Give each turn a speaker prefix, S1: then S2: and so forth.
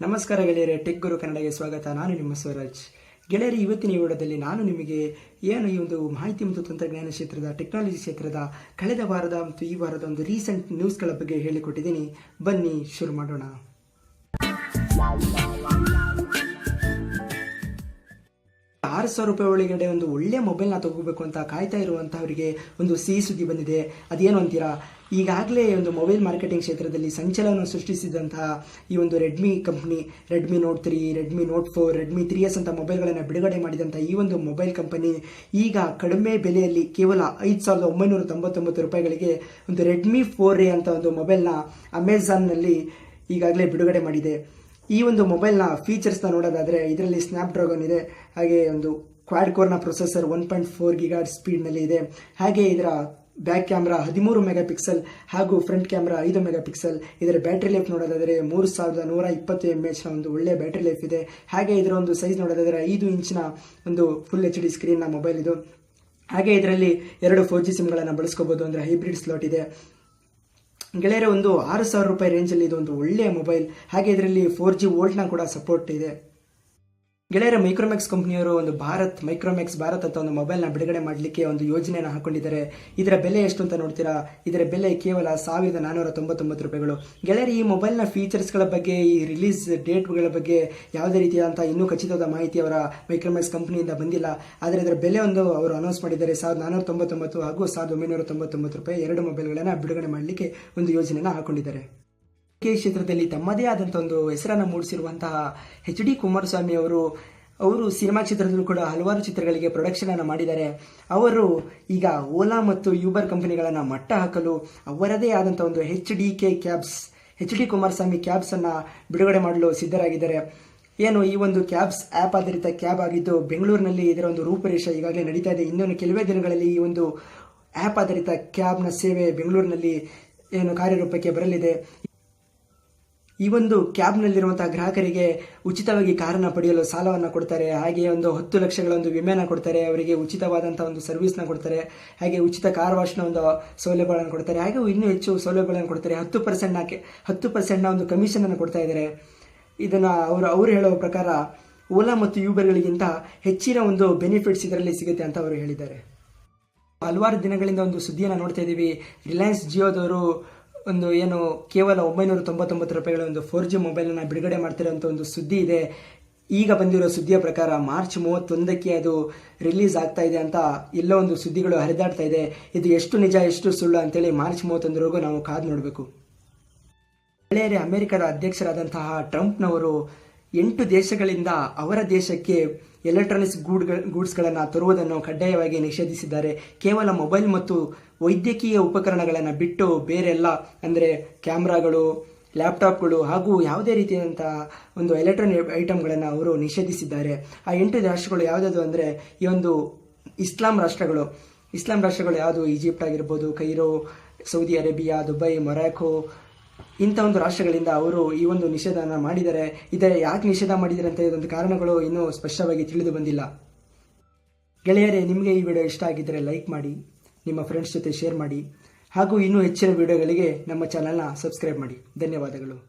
S1: ನಮಸ್ಕಾರ ಗೆಳೆಯರೆ, ಟೆಕ್ ಗುರು ಕನ್ನಡಗೆ ಸ್ವಾಗತ. ನಾನು ನಿಮ್ಮ ಸ್ವರಾಜ್. ಗೆಳೆಯರಿ, ಇವತ್ತಿನ ವಿಡಿಯೋದಲ್ಲಿ ನಾನು ನಿಮಗೆ ಏನು ಈ ಒಂದು ಮಾಹಿತಿ ಮತ್ತು ತಂತ್ರಜ್ಞಾನ ಕ್ಷೇತ್ರದ, ಟೆಕ್ನಾಲಜಿ ಕ್ಷೇತ್ರದ ಕಳೆದ ವಾರದ ಮತ್ತು ಈ ವಾರದ ಒಂದು ರೀಸೆಂಟ್ ನ್ಯೂಸ್ಗಳ ಬಗ್ಗೆ ಹೇಳಿಕೊಟ್ಟಿದ್ದೀನಿ. ಬನ್ನಿ, ಶುರು ಮಾಡೋಣ. ಆರು ಸಾವಿರ ರೂಪಾಯಿ ಒಳಗಡೆ ಒಂದು ಒಳ್ಳೆ ಮೊಬೈಲ್ನ ತಗೋಬೇಕು ಅಂತ ಕಾಯ್ತಾ ಇರುವಂತಹವರಿಗೆ ಒಂದು ಸಿಹಿ ಸುದ್ದಿ ಬಂದಿದೆ. ಅದೇನು ಅಂತೀರಾ? ಈಗಾಗಲೇ ಒಂದು ಮೊಬೈಲ್ ಮಾರ್ಕೆಟಿಂಗ್ ಕ್ಷೇತ್ರದಲ್ಲಿ ಸಂಚಲನ ಸೃಷ್ಟಿಸಿದಂತಹ ಈ ಒಂದು Redmi company Redmi note three Redmi note four Redmi three S ಅಂತ ಮೊಬೈಲ್ಗಳನ್ನು ಬಿಡುಗಡೆ ಮಾಡಿದಂಥ ಈ ಒಂದು ಮೊಬೈಲ್ ಕಂಪನಿ ಈಗ ಕಡಿಮೆ ಬೆಲೆಯಲ್ಲಿ ಕೇವಲ ಐದು ಸಾವಿರದ ಒಂಬೈನೂರ ತೊಂಬತ್ತೊಂಬತ್ತು ರೂಪಾಯಿಗಳಿಗೆ ಒಂದು ರೆಡ್ಮಿ ಫೋರ್ ಎ ಅಂತ ಒಂದು ಮೊಬೈಲ್ನ ಅಮೆಝಾನ್ನಲ್ಲಿ ಈಗಾಗಲೇ ಬಿಡುಗಡೆ ಮಾಡಿದೆ. ಈ ಒಂದು ಮೊಬೈಲ್ನ ಫೀಚರ್ಸ್ನ ನೋಡೋದಾದರೆ ಇದರಲ್ಲಿ ಸ್ನ್ಯಾಪ್ ಡ್ರಾಗನ್ ಇದೆ, ಹಾಗೆ ಒಂದು ಕ್ವಾಡ್ ಕೋರ್ನ ಪ್ರೊಸೆಸರ್ ಒನ್ ಪಾಯಿಂಟ್ ಫೋರ್ ಗಿಗಾಡ್ ಸ್ಪೀಡ್ನಲ್ಲಿ ಇದೆ. ಹಾಗೆ ಇದರ ಬ್ಯಾಕ್ ಕ್ಯಾಮ್ರಾ ಹದಿಮೂರು ಮೆಗಾ ಪಿಕ್ಸೆಲ್ ಹಾಗೂ ಫ್ರಂಟ್ ಕ್ಯಾಮ್ರಾ ಐದು ಮೆಗಾ ಪಿಕ್ಸೆಲ್ ಇದರ ಬ್ಯಾಟ್ರಿ ಲೈಫ್ ನೋಡೋದಾದರೆ ಮೂರು ಸಾವಿರದ ನೂರ ಇಪ್ಪತ್ತು ಎಂ ಎಚ್ನ ಒಂದು ಒಳ್ಳೆ ಬ್ಯಾಟ್ರಿ ಲೈಫ್ ಇದೆ. ಹಾಗೆ ಇದರ ಒಂದು ಸೈಜ್ ನೋಡೋದಾದರೆ ಐದು ಇಂಚಿನ ಒಂದು ಫುಲ್ ಎಚ್ ಡಿ ಸ್ಕ್ರೀನ್ನ ಮೊಬೈಲ್ ಇದು. ಹಾಗೆ ಇದರಲ್ಲಿ ಎರಡು ಫೋರ್ ಜಿ ಸಿಮ್ಗಳನ್ನು ಬಳಸ್ಕೋಬೋದು ಅಂದರೆ ಹೈಬ್ರಿಡ್ ಸ್ಲಾಟ್ ಇದೆ. ಗೆಳೆಯರೆ ಒಂದು ಆರು ಸಾವಿರ ರೂಪಾಯಿ ರೇಂಜಲ್ಲಿ ಇದೊಂದು ಒಳ್ಳೆಯ ಮೊಬೈಲ್ ಹಾಗೆ ಇದರಲ್ಲಿ ಫೋರ್ ಜಿ ವೋಲ್ಟ್ನ ಕೂಡ ಸಪೋರ್ಟ್ ಇದೆ. ಗೆಳೆಯರ ಮೈಕ್ರೋಮ್ಯಾಕ್ಸ್ ಕಂಪನಿಯವರು ಒಂದು ಭಾರತ್, ಮೈಕ್ರೋಮ್ಯಾಕ್ಸ್ ಭಾರತ್ ಅಂತ ಒಂದು ಮೊಬೈಲ್ನ ಬಿಡುಗಡೆ ಮಾಡಲಿಕ್ಕೆ ಒಂದು ಯೋಜನೆಯನ್ನು ಹಾಕೊಂಡಿದ್ದಾರೆ. ಇದರ ಬೆಲೆ ಎಷ್ಟು ಅಂತ ನೋಡ್ತೀರಾ? ಇದರ ಬೆಲೆ ಕೇವಲ ಸಾವಿರದ ನಾನ್ನೂರ ತೊಂಬತ್ತೊಂಬತ್ತು ರೂಪಾಯಿಗಳು. ಗೆಳೆಯರು, ಈ ಮೊಬೈಲ್ನ ಫೀಚರ್ಸ್ಗಳ ಬಗ್ಗೆ, ಈ ರಿಲೀಸ್ ಡೇಟ್ಗಳ ಬಗ್ಗೆ ಯಾವುದೇ ರೀತಿಯಾದಂಥ ಇನ್ನೂ ಖಚಿತವಾದ ಮಾಹಿತಿ ಅವರ ಮೈಕ್ರೋಮ್ಯಾಕ್ಸ್ ಕಂಪ್ನಿಯಿಂದ ಬಂದಿಲ್ಲ. ಆದರೆ ಇದರ ಬೆಲೆ ಒಂದು ಅವರು ಅನೌನ್ಸ್ ಮಾಡಿದ್ದಾರೆ. ಸಾವಿರದ ನಾನ್ನೂರ ತೊಂಬತ್ತೊಂಬತ್ತು ಹಾಗೂ ಸಾವಿರದ ಒಂಬೈನೂರ ತೊಂಬತ್ತೊಂಬತ್ತು ರೂಪಾಯಿ ಎರಡು ಮೊಬೈಲ್ಗಳನ್ನು ಬಿಡುಗಡೆ ಮಾಡಲಿಕ್ಕೆ ಒಂದು ಯೋಜನೆಯನ್ನು ಹಾಕೊಂಡಿದ್ದಾರೆ. ಕೆ ಕ್ಷೇತ್ರದಲ್ಲಿ ತಮ್ಮದೇ ಆದಂಥ ಒಂದು ಹೆಸರನ್ನು ಮೂಡಿಸಿರುವಂತಹ ಎಚ್ ಡಿ ಕುಮಾರಸ್ವಾಮಿ ಅವರು ಅವರು ಸಿನಿಮಾ ಕ್ಷೇತ್ರದಲ್ಲೂ ಕೂಡ ಹಲವಾರು ಚಿತ್ರಗಳಿಗೆ ಪ್ರೊಡಕ್ಷನ್ ಅನ್ನು ಮಾಡಿದ್ದಾರೆ. ಅವರು ಈಗ ಓಲಾ ಮತ್ತು ಯೂಬರ್ ಕಂಪನಿಗಳನ್ನು ಮಟ್ಟ ಹಾಕಲು ಅವರದೇ ಆದಂಥ ಒಂದು H D K cabs H D Kumaraswamy cabs ಅನ್ನ ಬಿಡುಗಡೆ ಮಾಡಲು ಸಿದ್ಧರಾಗಿದ್ದಾರೆ. ಏನು, ಈ ಒಂದು ಕ್ಯಾಬ್ಸ್ ಆ್ಯಪ್ ಆಧಾರಿತ ಕ್ಯಾಬ್ ಆಗಿದ್ದು ಬೆಂಗಳೂರಿನಲ್ಲಿ ಇದರ ಒಂದು ರೂಪರೇಷೆ ಈಗಾಗಲೇ ನಡೀತಾ ಇದೆ. ಇನ್ನೊಂದು ಕೆಲವೇ ದಿನಗಳಲ್ಲಿ ಈ ಒಂದು ಆ್ಯಪ್ ಆಧಾರಿತ ಕ್ಯಾಬ್ನ ಸೇವೆ ಬೆಂಗಳೂರಿನಲ್ಲಿ ಏನು ಕಾರ್ಯರೂಪಕ್ಕೆ ಬರಲಿದೆ. ಈ ಒಂದು ಕ್ಯಾಬ್ನಲ್ಲಿರುವಂತಹ ಗ್ರಾಹಕರಿಗೆ ಉಚಿತವಾಗಿ ಕಾರನ್ನು ಪಡೆಯಲು ಸಾಲವನ್ನು ಕೊಡ್ತಾರೆ. ಹಾಗೆ ಒಂದು ಹತ್ತು ಲಕ್ಷಗಳ ಒಂದು ವಿಮೆನ ಕೊಡ್ತಾರೆ. ಅವರಿಗೆ ಉಚಿತವಾದಂತಹ ಒಂದು ಸರ್ವಿಸ್ನ ಕೊಡ್ತಾರೆ. ಹಾಗೆ ಉಚಿತ ಕಾರ್ ವಾಶ್ನ ಒಂದು ಸೌಲಭ್ಯಗಳನ್ನು ಕೊಡ್ತಾರೆ. ಹಾಗೆ ಇನ್ನೂ ಹೆಚ್ಚು ಸೌಲಭ್ಯಗಳನ್ನು ಕೊಡ್ತಾರೆ. ಹತ್ತು ಪರ್ಸೆಂಟ್ನ ಹತ್ತು ಪರ್ಸೆಂಟ್ನ ಒಂದು ಕಮಿಷನನ್ನು ಕೊಡ್ತಾ ಇದ್ದಾರೆ. ಇದನ್ನು ಅವರು ಅವರು ಹೇಳುವ ಪ್ರಕಾರ ಓಲಾ ಮತ್ತು ಯೂಬರ್ಗಳಿಗಿಂತ ಹೆಚ್ಚಿನ ಒಂದು ಬೆನಿಫಿಟ್ಸ್ ಇದರಲ್ಲಿ ಸಿಗುತ್ತೆ ಅಂತ ಅವರು ಹೇಳಿದ್ದಾರೆ. ಹಲವಾರು ದಿನಗಳಿಂದ ಒಂದು ಸುದ್ದಿಯನ್ನು ನೋಡ್ತಾ ಇದ್ದೀವಿ ರಿಲಯನ್ಸ್ ಜಿಯೋದವರು ಒಂದು ಏನು ಕೇವಲ ಒಂಬೈನೂರ ತೊಂಬತ್ತೊಂಬತ್ತು ರೂಪಾಯಿಗಳ ಒಂದು ಫೋರ್ ಜಿ ಮೊಬೈಲನ್ನು ಬಿಡುಗಡೆ ಮಾಡ್ತಿರೋಂಥ ಒಂದು ಸುದ್ದಿ ಇದೆ. ಈಗ ಬಂದಿರೋ ಸುದ್ದಿಯ ಪ್ರಕಾರ ಮಾರ್ಚ್ ಮೂವತ್ತೊಂದಕ್ಕೆ ಅದು ರಿಲೀಸ್ ಆಗ್ತಾ ಇದೆ ಅಂತ ಎಲ್ಲ ಒಂದು ಸುದ್ದಿಗಳು ಹರಿದಾಡ್ತಾ ಇದೆ. ಇದು ಎಷ್ಟು ನಿಜ, ಎಷ್ಟು ಸುಳ್ಳು ಅಂತೇಳಿ ಮಾರ್ಚ್ ಮೂವತ್ತೊಂದರವರೆಗೂ ನಾವು ಕಾದು ನೋಡಬೇಕು. ಗೆಳೆಯರೇ, ಅಮೆರಿಕದ ಅಧ್ಯಕ್ಷರಾದಂತಹ ಟ್ರಂಪ್ನವರು ಎಂಟು ದೇಶಗಳಿಂದ ಅವರ ದೇಶಕ್ಕೆ ಎಲೆಕ್ಟ್ರಾನಿಕ್ಸ್ ಗೂಡ್ಗಳ ಗೂಡ್ಸ್ಗಳನ್ನು ತರುವುದನ್ನು ಕಡ್ಡಾಯವಾಗಿ ನಿಷೇಧಿಸಿದ್ದಾರೆ. ಕೇವಲ ಮೊಬೈಲ್ ಮತ್ತು ವೈದ್ಯಕೀಯ ಉಪಕರಣಗಳನ್ನು ಬಿಟ್ಟು ಬೇರೆಲ್ಲ, ಅಂದರೆ ಕ್ಯಾಮ್ರಾಗಳು, ಲ್ಯಾಪ್ಟಾಪ್ಗಳು ಹಾಗೂ ಯಾವುದೇ ರೀತಿಯಾದಂಥ ಒಂದು ಎಲೆಕ್ಟ್ರಾನಿಕ್ ಐಟಮ್ಗಳನ್ನು ಅವರು ನಿಷೇಧಿಸಿದ್ದಾರೆ. ಆ ಎಂಟು ರಾಷ್ಟ್ರಗಳು ಯಾವುದಾದ್ರು ಅಂದರೆ ಈ ಒಂದು ಇಸ್ಲಾಂ ರಾಷ್ಟ್ರಗಳು. ಇಸ್ಲಾಂ ರಾಷ್ಟ್ರಗಳು ಯಾವುದು ಈಜಿಪ್ಟ್ ಆಗಿರ್ಬೋದು, Cairo, Saudi Arabia, Dubai Morocco ಇಂಥ ಒಂದು ರಾಷ್ಟ್ರಗಳಿಂದ ಅವರು ಈ ಒಂದು ನಿಷೇಧನ ಮಾಡಿದರೆ ಇದರ ಯಾಕೆ ನಿಷೇಧ ಮಾಡಿದ್ದಾರೆ ಅಂತ ಇದೊಂದು ಕಾರಣಗಳು ಇನ್ನೂ ಸ್ಪಷ್ಟವಾಗಿ ತಿಳಿದು ಬಂದಿಲ್ಲ. ಗೆಳೆಯರೇ, ನಿಮಗೆ ಈ ವಿಡಿಯೋ ಇಷ್ಟ ಆಗಿದ್ದರೆ ಲೈಕ್ ಮಾಡಿ, ನಿಮ್ಮ ಫ್ರೆಂಡ್ಸ್ ಜೊತೆ ಶೇರ್ ಮಾಡಿ, ಹಾಗೂ ಇನ್ನೂ ಹೆಚ್ಚಿನ ವಿಡಿಯೋಗಳಿಗೆ ನಮ್ಮ ಚಾನಲ್ನ ಸಬ್ಸ್ಕ್ರೈಬ್ ಮಾಡಿ. ಧನ್ಯವಾದಗಳು.